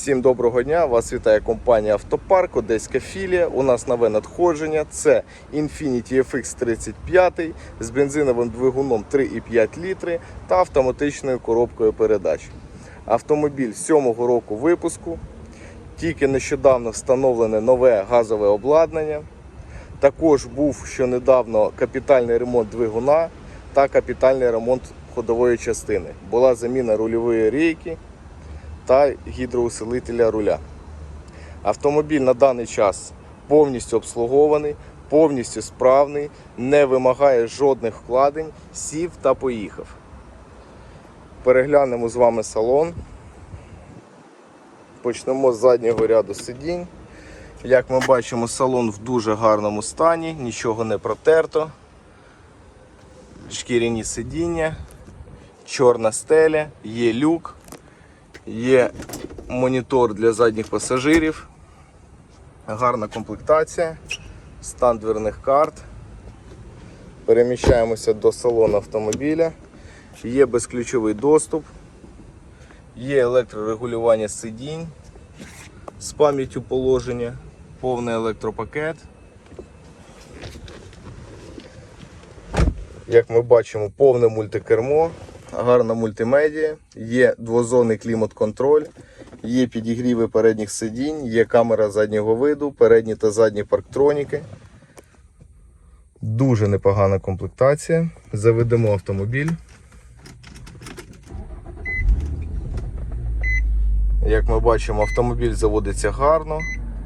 Всім доброго дня! Вас вітає компанія Автопарк, Одеська філія. У нас нове надходження. Це Infiniti FX 35 з бензиновим двигуном 3,5 літри та автоматичною коробкою передач. Автомобіль 7-го року випуску. Тільки нещодавно встановлене нове газове обладнання. Також був що недавно капітальний ремонт двигуна та капітальний ремонт ходової частини. Була заміна рульової рейки та гідроусилителя руля. Автомобіль на даний час повністю обслугований, повністю справний, не вимагає жодних вкладень, сів та поїхав. Переглянемо з вами салон. Почнемо з заднього ряду сидінь. Як ми бачимо, салон в дуже гарному стані, нічого не протерто. Шкіряні сидіння, чорна стеля, є люк, є монітор для задніх пасажирів, гарна комплектація, стан дверних карт. Переміщаємося до салону автомобіля. Є безключовий доступ, є електрорегулювання сидінь з пам'яттю положення, повний електропакет. Як ми бачимо, повне мультикермо, гарна мультимедіа, є двозонний клімат-контроль, є підігріви передніх сидінь, є камера заднього виду, передні та задні парктроніки. Дуже непогана комплектація. Заведемо автомобіль. Як ми бачимо, автомобіль заводиться гарно,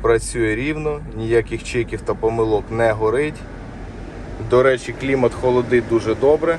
працює рівно, ніяких чеків та помилок не горить. До речі, клімат холодить дуже добре.